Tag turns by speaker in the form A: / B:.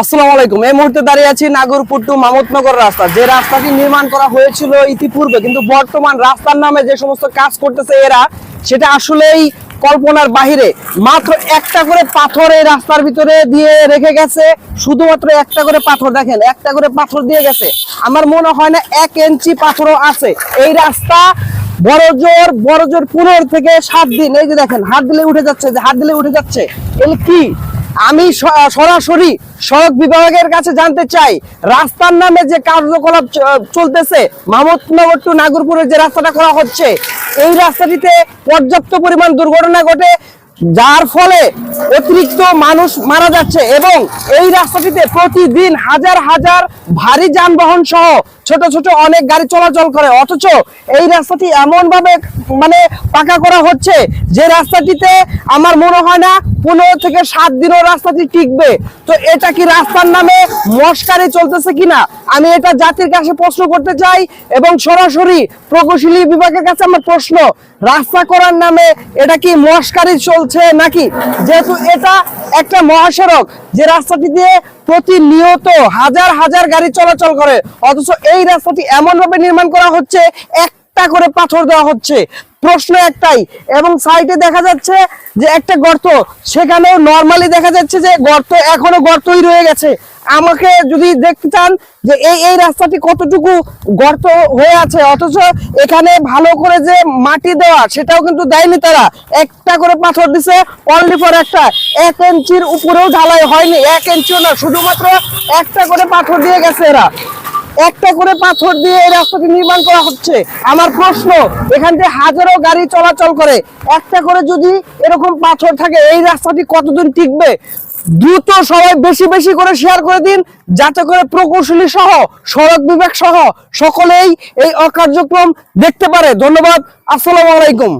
A: আসসালামু আলাইকুম। এই মুহূর্তে দাঁড়িয়ে আছি নাগরপুর টু মামতনগর রাস্তা। যে রাস্তাটি নির্মাণ করা হয়েছিল ইতিপূর্বে, কিন্তু বর্তমান রাস্তার নামে যে সমস্ত কাজ করতেছে এরা, সেটা আসলেই কল্পনার বাহিরে। মাত্র একটা করে পাথর এই রাস্তার ভিতরে দিয়ে রেখে গেছে। শুধুমাত্র একটা করে পাথর, দেখেন, একটা করে পাথর দিয়ে গেছে। আমার মনে হয় না এক ইঞ্চি পাথরও আছে। এই রাস্তা বড় জোর বড় জোর পনেরো থেকে সাত দিন। এই যে দেখেন, হাত দিলে উঠে যাচ্ছে, যে হাত দিলে উঠে যাচ্ছে। এগুলো কি? আমি সরাসরি সড়ক বিভাগের কাছে জানতে চাই, রাস্তার নামে যে কার্যকলাপ চলতেছে মাহমুদনগর টু নাগরপুরের যে রাস্তাটা করা হচ্ছে, এই রাস্তাটিতে পর্যাপ্ত পরিমাণ দুর্ঘটনা ঘটে, যার ফলে অতিরিক্ত মানুষ মারা যাচ্ছে এবং এই রাস্তাটিতে প্রতিদিন হাজার হাজার ভারী যানবাহন সহ ছোট ছোট অনেক গাড়ি চলাচল করে। অথচ এই রাস্তাটি এমন ভাবে মানে পাকা করা হচ্ছে যে রাস্তাটিতে আমার মনে হয় না পনেরো থেকে সাত দিনও রাস্তাটি টিকবে। তো এটা কি রাস্তার নামে মস্কারি চলতেছে কিনা? আমি এটা জাতির কাছে প্রশ্ন করতে চাই এবং সরাসরি প্রকৌশলী বিভাগের কাছে আমার প্রশ্ন, রাস্তা করার নামে এটা কি মস্কারি চলছে নাকি? যেহেতু এটা একটা মহাসড়ক যে রাস্তাটি দিয়ে প্রতিনিয়ত হাজার হাজার গাড়ি চলাচল করে। অথচ এই রাস্তাটি এমনভাবে নির্মাণ করা হচ্ছে, একটা করে পাথর দেওয়া হচ্ছে। প্রশ্ন একটাই, এবং সাইডে দেখা যাচ্ছে যে একটা গর্ত। সেখানেও নর্মালি দেখা যাচ্ছে যে গর্ত এখনও গর্তই রয়ে গেছে। আমাকে যদি দেখতে চান যে এই এই রাস্তাটি কতটুকু গর্ত হয়ে আছে, অথচ এখানে ভালো করে যে মাটি দেওয়া, সেটাও কিন্তু দেয়নি তারা। একটা করে পাথর দিছে অনলি ফর একটা। এক ইঞ্চির উপরেও ঢালাই হয়নি, এক ইঞ্চিও না, শুধুমাত্র একটা করে পাথর দিয়ে গেছে এরা। একটা করে পাথর দিয়ে এই রাস্তাটি নির্মাণ করা হচ্ছে। আমার প্রশ্ন, এখান থেকে হাজারো গাড়ি চলাচল করে, একটা করে যদি এরকম পাথর থাকে, এই রাস্তাটি কতদিন টিকবে? দ্রুত সবাই বেশি বেশি করে শেয়ার করে দিন, যাতে করে প্রকৌশলী সহ, সড়ক বিভাগ সহ সকলেই এই অকার্যক্রম দেখতে পারে। ধন্যবাদ, আসসালাম আলাইকুম।